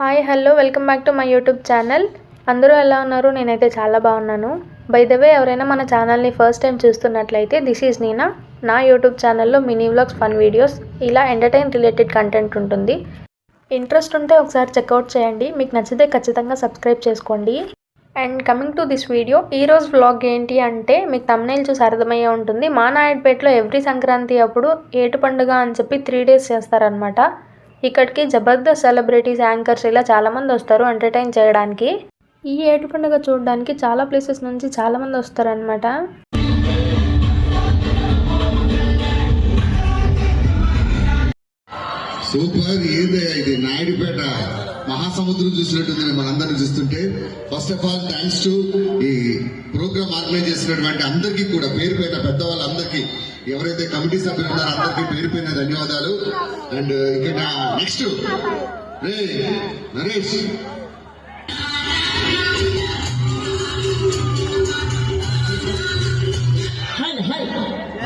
Hi hello welcome back to my YouTube channel. అందరూ ఎలా ఉన్నారు? నేనైతే చాలా బాగున్నాను. బై ద వే ఎవరైనా మన ఛానల్ని ఫస్ట్ టైం చూస్తున్నట్లయితే దిస్ ఈజ్ నీనా. నా యూట్యూబ్ ఛానల్లో మినీ వ్లాగ్స్ ఫన్ వీడియోస్ ఇలా ఎంటర్టైన్ రిలేటెడ్ కంటెంట్ ఉంటుంది. ఇంట్రెస్ట్ ఉంటే ఒకసారి చెక్అవుట్ చేయండి. మీకు నచ్చితే ఖచ్చితంగా సబ్స్క్రైబ్ చేసుకోండి. And coming to this video ఈరోజు వ్లాగ్ ఏంటి అంటే మీకు తమ్నేల్ చూసి అర్థమయ్యే ఉంటుంది. మా నాయుడుపేటలో ఎవ్రీ సంక్రాంతి అప్పుడు ఏటు పండుగ అని చెప్పి త్రీ డేస్ చేస్తారనమాట ఇక్కడికి జబర్దస్త్ సెలబ్రిటీస్ యాంకర్స్ ఇలా చాలామంది వస్తారు ఎంటర్టైన్ చేయడానికి. ఈ ఏడు పండుగ చూడడానికి చాలా ప్లేసెస్ నుంచి చాలామంది వస్తారనమాట సూపర్ ఏదయ్యా ఇది? నాయుడుపేట మహాసముద్రం చూసినట్టుంది మనందరిని చూస్తుంటే first of all thanks to ఈ ప్రోగ్రామ్ ఆర్గనైజ్ చేసినటువంటి అందరికీ కూడా పేరు పైన పెద్దవాళ్ళందరికీ ఎవరైతే కమిటీ సభ్యులు ఉన్నారో అందరికీ పేరు పైన ధన్యవాదాలు. అండ్ ఇక్కడ నెక్స్ట్ రే నరేష్.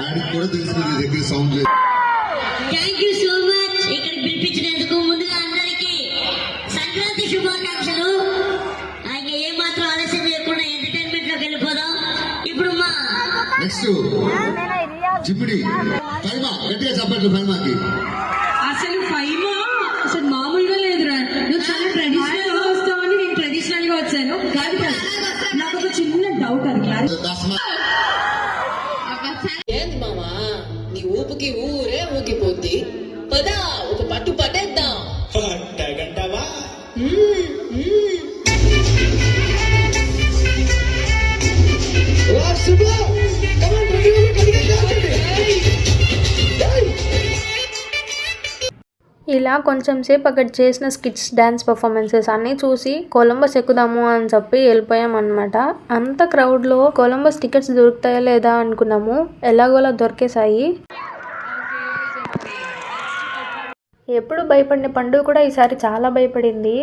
ఆయనకి కూడా తెలుసు నీ దగ్గర సౌండ్ లేదు. నెక్స్ట్ జిపిడి ఫైమా గట్టిగా చెప్పట్లు ఫైమాకి. అసలు ఫైమా? అసలు మామూలుగా లేదురా. నువ్వు చాలా ట్రెడిషనల్గా వస్తావని నేను ట్రెడిషనల్గా వచ్చాను. కాదు కాదు. నాకు ఒక చిన్న డౌట్ అది ఏంది మామా? నీ ఊపుకి ఊరే ఊగిపోద్ది. పదా ఒక పట్టు పట్టేద్దాం. పట్టగంటవా? ఇలా కొంచెం సేపు అక్కడ చేసిన స్కిట్స్ డ్యాన్స్ పర్ఫార్మెన్సెస్ అన్నీ చూసి కొలంబస్ ఎక్కుదాము అని చెప్పి వెళ్ళిపోయాం అనమాట అంత క్రౌడ్లో కొలంబస్ టికెట్స్ దొరుకుతాయా లేదా అనుకున్నాము. ఎలాగోలా దొరికేశాయి. ఎప్పుడు భయపడిన పండుగ కూడా ఈసారి చాలా భయపడింది.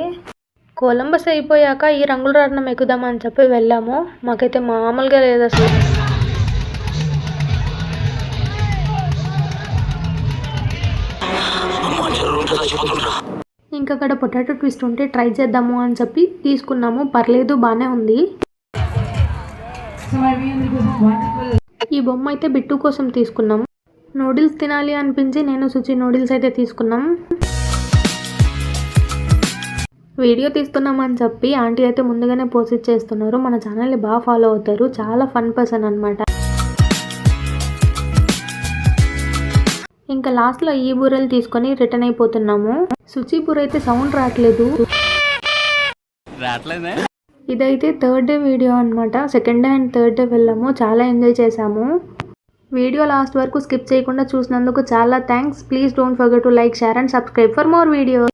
కొలంబస్ అయిపోయాక ఈ రంగుల రత్నం ఎక్కుదామని చెప్పి వెళ్ళాము. మాకైతే మామూలుగా లేదు అసలు. ఇంకా అక్కడ పొటాటో ట్విస్ట్ ఉంటే ట్రై చేద్దాము అని చెప్పి తీసుకున్నాము. పర్లేదు బాగానే ఉంది. ఈ బొమ్మ అయితే బిట్టు కోసం తీసుకున్నాము. నూడిల్స్ తినాలి అనిపించి నేను శుచి నూడిల్స్ అయితే తీసుకున్నాం. వీడియో తీస్తున్నాం అని చెప్పి ఆంటీ అయితే ముందుగానే పోస్ట్ చేస్తున్నారు. మన ఛానల్ని బాగా ఫాలో అవుతారు. చాలా ఫన్ పర్సన్ అనమాట ఇంకా లాస్ట్లో ఈ బూరెలు తీసుకొని రిటర్న్ అయిపోతున్నాము. శుచి బూర అయితే సౌండ్ రావట్లేదు. ఇదైతే థర్డ్ డే వీడియో అనమాట second day and third day వెళ్ళాము. చాలా ఎంజాయ్ చేసాము వీడియో లాస్ట్ వరకు స్కిప్ చేయకుండా చూసినందుకు చాలా thanks please don't forget to like share and subscribe for more video